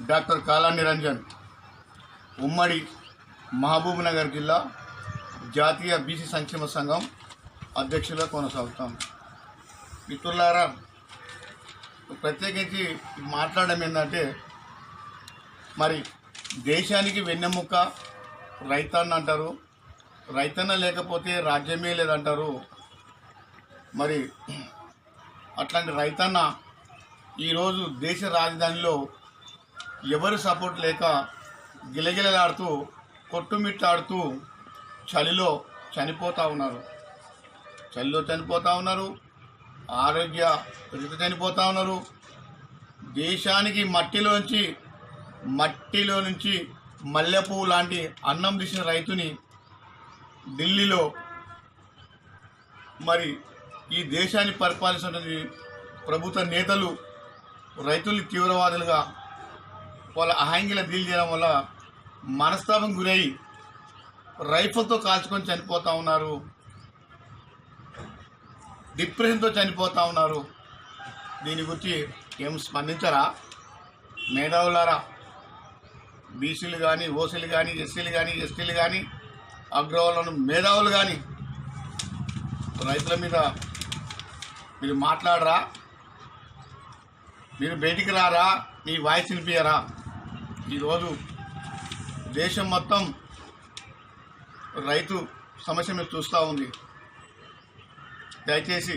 Doctor కాలా నిరంజన్ ఉమ్మడి మహబూబ్నగర్ జిల్లా జాతీయ బీసీ సంక్షేమ సంఘం అధ్యక్షులుగా కొనసాగుతాం. మిత్రులారా ప్రత్యేకించి మాట్లాడడం ఏంటంటే మరి దేశానికి వెన్నెముక్క రైతన్న అంటారు రైతన్న లేకపోతే రాజ్యమే లేదంటారు. మరి అట్లాంటి రైతన్న ఈరోజు దేశ రాజధానిలో ఎవరు సపోర్ట్ లేక గిలగిలలాడుతూ కొట్టుమిట్టాడుతూ చలిలో చనిపోతూ ఉన్నారు. చలిలో చనిపోతూ ఉన్నారు ఆరోగ్య రీతి చనిపోతూ ఉన్నారు. దేశానికి మట్టిలోంచి మట్టిలో నుంచి మల్లెపువ్వు లాంటి అన్నం తీసిన రైతుని ఢిల్లీలో మరి ఈ దేశాన్ని పరిపాలిస్తున్న ప్రభుత్వ నేతలు రైతులు తీవ్రవాదులుగా వాళ్ళ అహాంగిల డీల్ చేయడం వల్ల మనస్తాపం గురై రైఫల్తో కాల్చుకొని చనిపోతూ ఉన్నారు. డిప్రెషన్తో చనిపోతూ ఉన్నారు. దీని గురించి ఏం స్పందించరా? మేధావులారా బీసీలు కానీ ఓసీలు కానీ ఎస్సీలు కానీ ఎస్టీలు కానీ అగ్రవాళ్ళను మేధావులు కానీ రైతుల మీద మీరు మాట్లాడరా? మీరు బయటికి రారా? మీ వాయిస్ వినిపించరా ఈరోజు దేశం మొత్తం రైతు సమస్య మీద చూస్తూ ఉంది. దయచేసి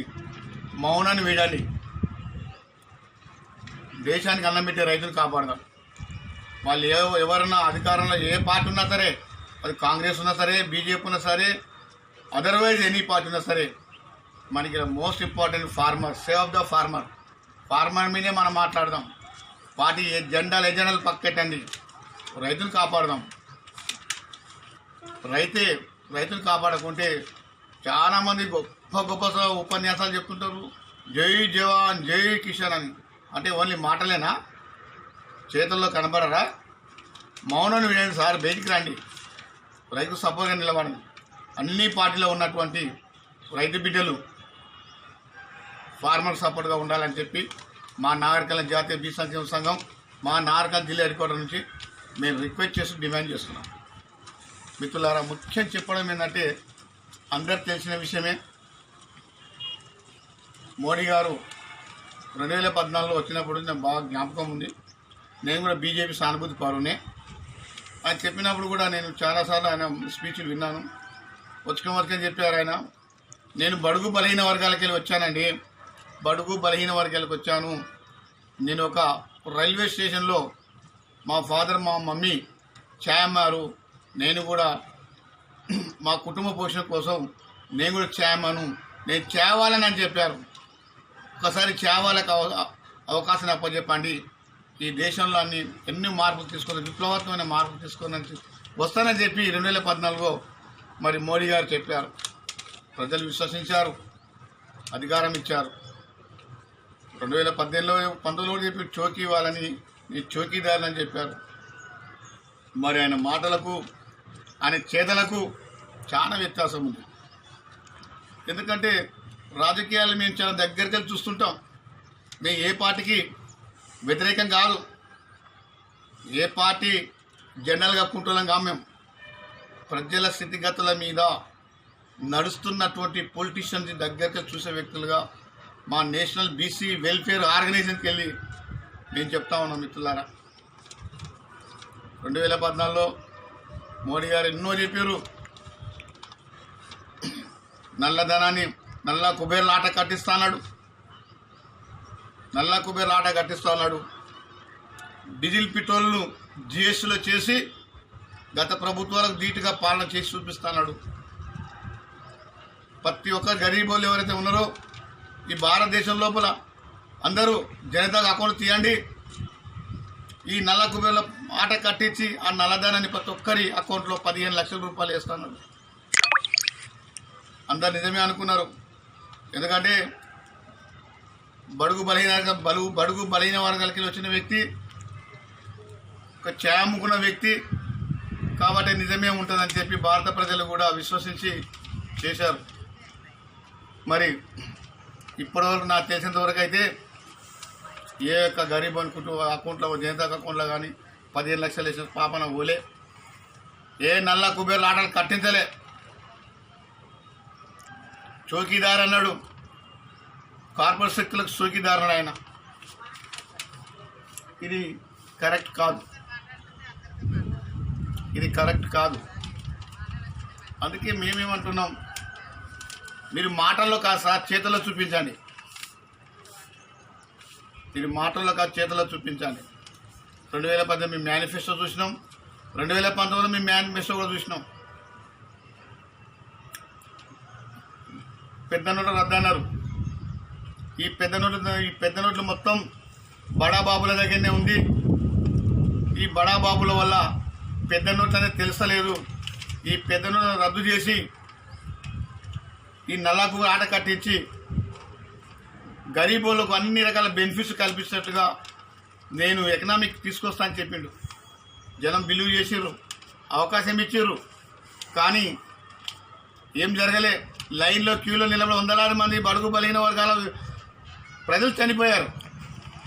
మౌనాన్ని వేయండి దేశానికి అన్నం పెట్టే రైతులు కాపాడదాం. వాళ్ళు ఏ ఎవరన్నా అధికారంలో ఏ పార్టీ ఉన్నా సరే అది కాంగ్రెస్ ఉన్నా సరే బీజేపీ ఉన్నా సరే అదర్వైజ్ ఎనీ పార్టీ ఉన్నా సరే మనకి most important farmer save of the farmer farmer మీదే మనం మాట్లాడదాం. పార్టీ ఏ జెండాలు ఎజెండాలు పక్కెట్టండి. రైతులు కాపాడదాం. రైతే రైతులు కాపాడకుంటే చాలామంది గొప్ప గొప్ప ఉపన్యాసాలు చెప్తుంటారు. జై జవాన్ జై కిషన్ అని. అంటే ఓన్లీ మాటలేనా? చేతుల్లో కనబడరా? మౌనం వినండి సార్ బయటికి రండి. రైతు సపోర్ట్గా నిలబడండి. అన్ని పార్టీలో ఉన్నటువంటి రైతు బిడ్డలు ఫార్మర్ సపోర్ట్గా ఉండాలని చెప్పి మా నాగరికల జాతీయ బీ సంక్షేమ సంఘం మా నాగరికల జిల్లా హెడ్ క్వార్టర్ నుంచి మేము రిక్వెస్ట్ చేసి డిమాండ్ చేస్తున్నాం. మిత్రులారా ముఖ్యం చెప్పడం ఏంటంటే అందరు తెలిసిన విషయమే. మోడీ గారు రెండు వేల పద్నాలుగులో వచ్చినప్పుడు నాకు బాగా జ్ఞాపకం ఉంది. నేను కూడా బీజేపీ సానుభూతి పౌరునే. ఆయన చెప్పినప్పుడు కూడా నేను చాలాసార్లు ఆయన స్పీచ్లు విన్నాను. వచ్చుక వరకే చెప్పారు ఆయన. నేను బడుగు బలహీన వర్గాలకి వెళ్ళి వచ్చానండి. బడుగు బలహీన వర్గాలకు వచ్చాను. నేను ఒక రైల్వే స్టేషన్లో మా ఫాదర్ మా మమ్మీ ఛాయమ్మారు నేను కూడా మా కుటుంబ పోషణ కోసం నేను కూడా చేయమను నేను చేవాలని అని చెప్పారు. ఒకసారి చేవాలకు అవ- అవకాశం అప్పచెప్పండి. ఈ దేశంలో అన్ని ఎన్ని మార్పులు తీసుకొని విప్లవాత్మకమైన మార్పులు తీసుకుందని వస్తానని చెప్పి రెండు వేల పద్నాలుగులో మరి మోడీ గారు చెప్పారు. ప్రజలు విశ్వసించారు అధికారం ఇచ్చారు. రెండు వేల పద్దెనిమిదిలో పంతొమ్మిదిలో చెప్పి చోకీ ఇవ్వాలని నీ చోకీదారులు అని చెప్పారు. మరి ఆయన మాటలకు ఆయన చేతలకు చాలా వ్యత్యాసం ఉంది. ఎందుకంటే రాజకీయాలు మేము చాలా దగ్గరికి వెళ్ళి చూస్తుంటాం. మేము ఏ పార్టీకి వ్యతిరేకం కాదు. ఏ పార్టీ జనరల్ కప్పుకుంటున్నాం కా మేము. ప్రజల స్థితిగతుల మీద నడుస్తున్నటువంటి పొలిటీషియన్స్ దగ్గరికి చూసే వ్యక్తులుగా మా నేషనల్ బీసీ వెల్ఫేర్ ఆర్గనైజేషన్కి వెళ్ళి మేము చెప్తా ఉన్నాం మిత్రులారా. రెండు వేల పద్నాలుగులో మోడీ గారు ఎన్నో చెప్పారు. నల్లధనాన్ని నల్ల కుబేర్ల ఆట కట్టిస్తాడు నల్ల కుబేర్ల ఆట కట్టిస్తున్నాడు డీజిల్ పెట్రోల్ను జిఎస్టీలో చేసి గత ప్రభుత్వాలకు ధీటుగా పాలన చేసి చూపిస్తున్నాడు ప్రతి ఒక్క గరీబోళ్ళు ఎవరైతే ఉన్నారో ఈ భారతదేశం లోపల అందరూ జనతా అకౌంట్ తీయండి. ఈ నల్ల కుబేర్ల ఆట కట్టించి ఆ నల్లధనాన్ని ప్రతి ఒక్కరి అకౌంట్లో పదిహేను లక్షల రూపాయలు వేస్తున్నారు. అందరు నిజమే అనుకున్నారు. ఎందుకంటే బడుగు బలహీన వర్గ- బలుగు బడుగు బలహీన వర్గాలకి వచ్చిన వ్యక్తి ఒక చేముకున్న వ్యక్తి కాబట్టి నిజమే ఉంటుందని చెప్పి భారత ప్రజలు కూడా విశ్వసించి చేశారు. మరి ఇప్పటివరకు నాకు తెలిసినంత వరకు అయితే ఏ యొక్క గరీబ్ అనుకుంటూ అకౌంట్లో జనతా అకౌంట్లో కానీ పదిహేను లక్షలు వేసిన పాపన పోలే. ఏ నల్ల కుబేరు ఆటలు కట్టించలే. చౌకీదార్ అన్నాడు. కార్పొరేట్ శక్తులకు చౌకీదార్ అన్నాడు ఆయన. ఇది కరెక్ట్ కాదు. ఇది కరెక్ట్ కాదు. అందుకే మేమేమంటున్నాం? మీరు మాటల్లో కాదు సార్ చేతల్లో చూపించండి. మీరు మాటల్లో కాదు చేతల్లో చూపించండి. రెండు వేల పద్దెనిమిది మేము మేనిఫెస్టో చూసినాం. రెండు వేల పంతొమ్మిదిలో మేము మేనిఫెస్టో కూడా చూసినాం. పెద్ద నోట్లు రద్దు అన్నారు ఈ పెద్ద నోట్లు ఈ పెద్ద నోట్లు మొత్తం బడా బాబుల దగ్గరనే ఉంది. ఈ బడా బాబుల వల్ల పెద్ద నోట్లు అనేది తెలుసలేదు ఈ పెద్ద నోట్లను రద్దు చేసి ఈ నల్లకు ఆట కట్టించి గరీబులకు అన్ని రకాల బెనిఫిట్స్ కల్పించినట్టుగా నేను ఎకనామిక్ తీసుకొస్తా అని చెప్పిండు. జనం బిలీవ్ చేసిర్రు. అవకాశం ఇచ్చిర్రు. కానీ ఏం జరగలే. లైన్లో క్యూలో నిలబడి వందలాది మంది బడుగు బలిగిన వర్గాల ప్రజలు చనిపోయారు.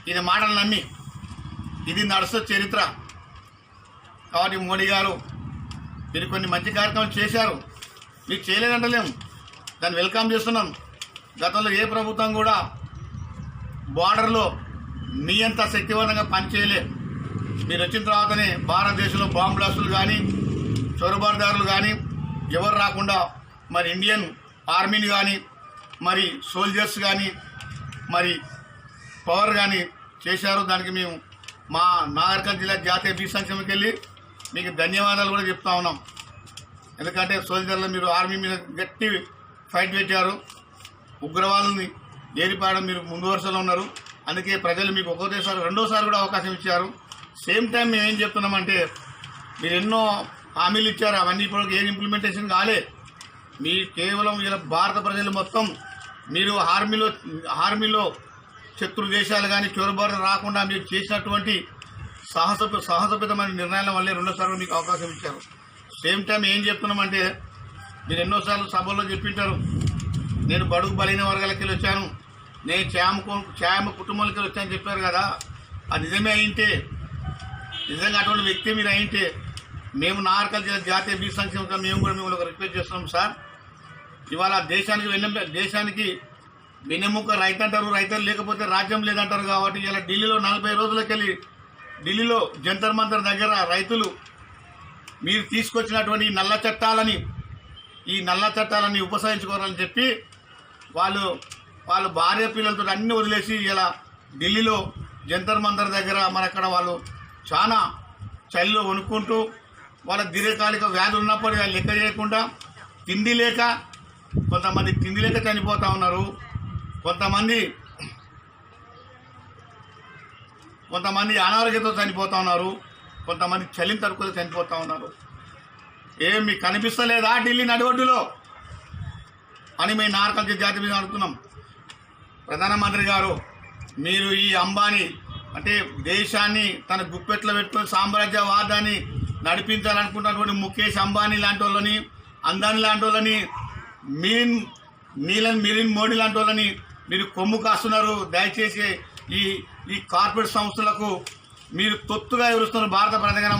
ఇది మాటలు నమ్మి. ఇది నడుస్తూ చరిత్ర. కాబట్టి మోడీ గారు మీరు కొన్ని మంచి కార్యక్రమాలు చేశారు. మీరు చేయలేదంటలేము. దాన్ని వెల్కమ్ చేస్తున్నాం. గతంలో ఏ ప్రభుత్వం కూడా బార్డర్లో మీ అంత శక్తివంతంగా పనిచేయలే. మీరు వచ్చిన తర్వాతనే భారతదేశంలో బాంబ్ బ్లాస్టులు కానీ చొరబాటుదారులు కానీ ఎవరు రాకుండా మరి ఇండియన్ ఆర్మీని కానీ మరి సోల్జర్స్ కానీ మరి పవర్ కానీ చేశారు. దానికి మేము మా నాగరికల్ జిల్లా జాతీయ బీ సంక్షేమకి వెళ్ళి మీకు ధన్యవాదాలు కూడా చెప్తా ఉన్నాం. ఎందుకంటే సోల్జర్లు మీరు ఆర్మీ మీద గట్టి ఫైట్ పెట్టారు. ఉగ్రవాదుల్ని ఏరిపాయడం మీరు ముందు వరుసలో ఉన్నారు. అందుకే ప్రజలు మీకు ఒకటేసారి రెండోసారి కూడా అవకాశం ఇచ్చారు. సేమ్ టైం మేము ఏం చెప్తున్నామంటే మీరు ఎన్నో హామీలు ఇచ్చారు. అవన్నీ ఇప్పుడు ఏం ఇంప్లిమెంటేషన్ కాలే. మీ కేవలం ఇలా భారత ప్రజలు మొత్తం మీరు ఆర్మీలో ఆర్మీలో శత్రు దేశాలు కానీ చొరబాటు రాకుండా మీరు చేసినటువంటి సాహస సాహసోపేతమైన నిర్ణయాల వల్లే రెండోసారి మీకు అవకాశం ఇచ్చారు. సేమ్ టైం ఏం చెప్తున్నామంటే మీరు ఎన్నోసార్లు సభల్లో చెప్పింటారు. నేను బడుగు బలైన వర్గాలకి వెళ్ళి వచ్చాను. నేను క్షేమ క్షేమ కుటుంబాలకి వెళ్ళి చెప్పారు కదా. అది నిజమే అయింటే నిజంగా అటువంటి వ్యక్తి మీరు అయింటే మేము నార్కల్ జిల్లా జాతీయ బీ సంక్షేమ మేము కూడా మిమ్మల్ని ఒక రిక్వెస్ట్ చేస్తున్నాం సార్. ఇవాళ దేశానికి వెన్నె దేశానికి వెన్నెముక రైతు అంటారు రైతులు లేకపోతే రాజ్యం లేదంటారు కాబట్టి ఇలా ఢిల్లీలో నలభై రోజులకి వెళ్ళి ఢిల్లీలో జంతర్ మంతర్ దగ్గర రైతులు మీరు తీసుకొచ్చినటువంటి నల్ల చట్టాలని ఈ నల్ల చట్టాలన్నీ ఉపసహించుకోవాలని చెప్పి వాళ్ళు వాళ్ళు భార్య పిల్లలతో అన్ని వదిలేసి ఇలా ఢిల్లీలో జంతర్ మంతర్ దగ్గర మన అక్కడ వాళ్ళు చాలా చలిలో వణుక్కుంటూ వాళ్ళ దీర్ఘకాలిక వ్యాధులు ఉన్నప్పుడు లెక్క చేయకుండా తిండి లేక కొంతమంది తిండి లేక చనిపోతూ ఉన్నారు. కొంతమంది కొంతమంది అనారోగ్యంతో చనిపోతూ ఉన్నారు. కొంతమంది చలిని తరుకుతో చనిపోతూ ఉన్నారు. ఏం మీకు కనిపిస్తలేదా ఢిల్లీ నడిఒడ్డులో అని మేము నార్కల్ జాతి మీద అడుగుతున్నాం. ప్రధానమంత్రి గారు మీరు ఈ అంబానీ అంటే దేశాన్ని తన గుప్పెట్లో పెట్టుకొని సామ్రాజ్యవాదాన్ని నడిపించాలనుకుంటున్నటువంటి ముఖేష్ అంబానీ లాంటి వాళ్ళని అందాని లాంటి వాళ్ళని మీన్ నీలన్ మిలిన్ మోడీ లాంటి వాళ్ళని మీరు కొమ్ము కాస్తున్నారు. దయచేసి ఈ ఈ కార్పొరేట్ సంస్థలకు మీరు తొత్తుగా ఎదురుస్తున్న భారత ప్రధాన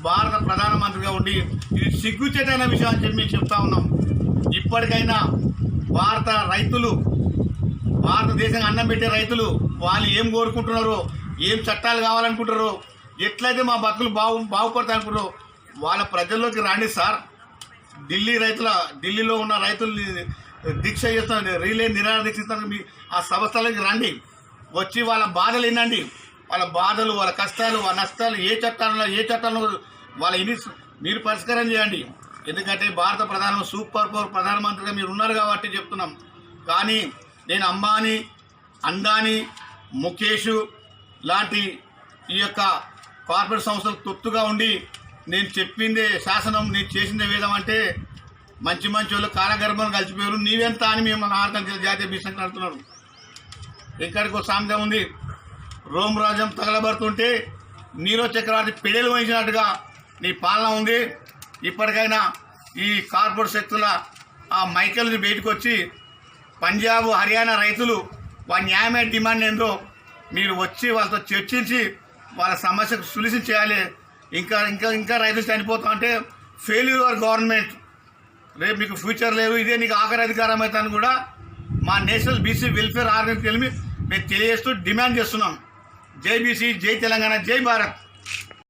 భారత ప్రధానమంత్రిగా ఉండి ఇది సిగ్గుచేటైన విషయం అని చెప్పి మేము చెప్తా ఉన్నాం. ఇప్పటికైనా భారత రైతులు భారతదేశంగా అన్నం పెట్టే రైతులు వాళ్ళు ఏం కోరుకుంటున్నారో ఏం చట్టాలు కావాలనుకుంటారో ఎట్లయితే మా బతులు బాగు బాగుపడతాయి అనుకుంటారో వాళ్ళ ప్రజల్లోకి రండి సార్. ఢిల్లీ రైతుల ఢిల్లీలో ఉన్న రైతులు దీక్ష చేస్తాను రీలే నిరాహార దీక్ష మీ ఆ సంస్థలకి రండి. వచ్చి వాళ్ళ బాధలు వినండి. వాళ్ళ బాధలు వాళ్ళ కష్టాలు వాళ్ళ నష్టాలు ఏ చట్టాలలో ఏ చట్టాలు వాళ్ళ ఇన్ని మీరు పరిష్కారం చేయండి. ఎందుకంటే భారత ప్రధాన సూపర్ పవర్ ప్రధానమంత్రిగా మీరు ఉన్నారు కాబట్టి చెప్తున్నాం. కానీ నేను అంబానీ అందాని ముఖేష్ లాంటి ఈ యొక్క కార్పొరేట్ సంస్థలు తొత్తుగా ఉండి నేను చెప్పిందే శాసనం నేను చేసిందే వేదం అంటే మంచి మంచి వాళ్ళు కాలగర్భం కలిసిపోయారు. నీవెంత అని మేము మన ఆర్థిక జాతీయ బిజినెస్ నడుతున్నారు ఇక్కడికి ఒక సాంగం ఉంది. రోమ్ రాజ్యం తగలబడుతుంటే నీరో చక్రవర్తి పెడలు వహించినట్టుగా నీ పాలన ఉంది. ఇప్పటికైనా ఈ కార్పొరేట్ శక్తుల ఆ మైకల్ని బయటకు వచ్చి పంజాబ్ హర్యానా రైతులు వారి న్యాయమైన డిమాండ్ ఏందో మీరు వచ్చి వాళ్ళతో చర్చించి వాళ్ళ సమస్యకు సొల్యూషన్ చేయాలి. ఇంకా ఇంకా ఇంకా రైతులు చనిపోతా అంటే ఫెయిల్యూర్ గవర్నమెంట్. రేపు మీకు ఫ్యూచర్ లేదు. ఇదే నీకు ఆఖరి అధికారం అవుతాను కూడా మా నేషనల్ బీసీ వెల్ఫేర్ ఆర్గనైజ్ తెలిమి మేము తెలియజేస్తూ డిమాండ్ చేస్తున్నాం. జై బీసీ జై తెలంగాణ జై భారత్.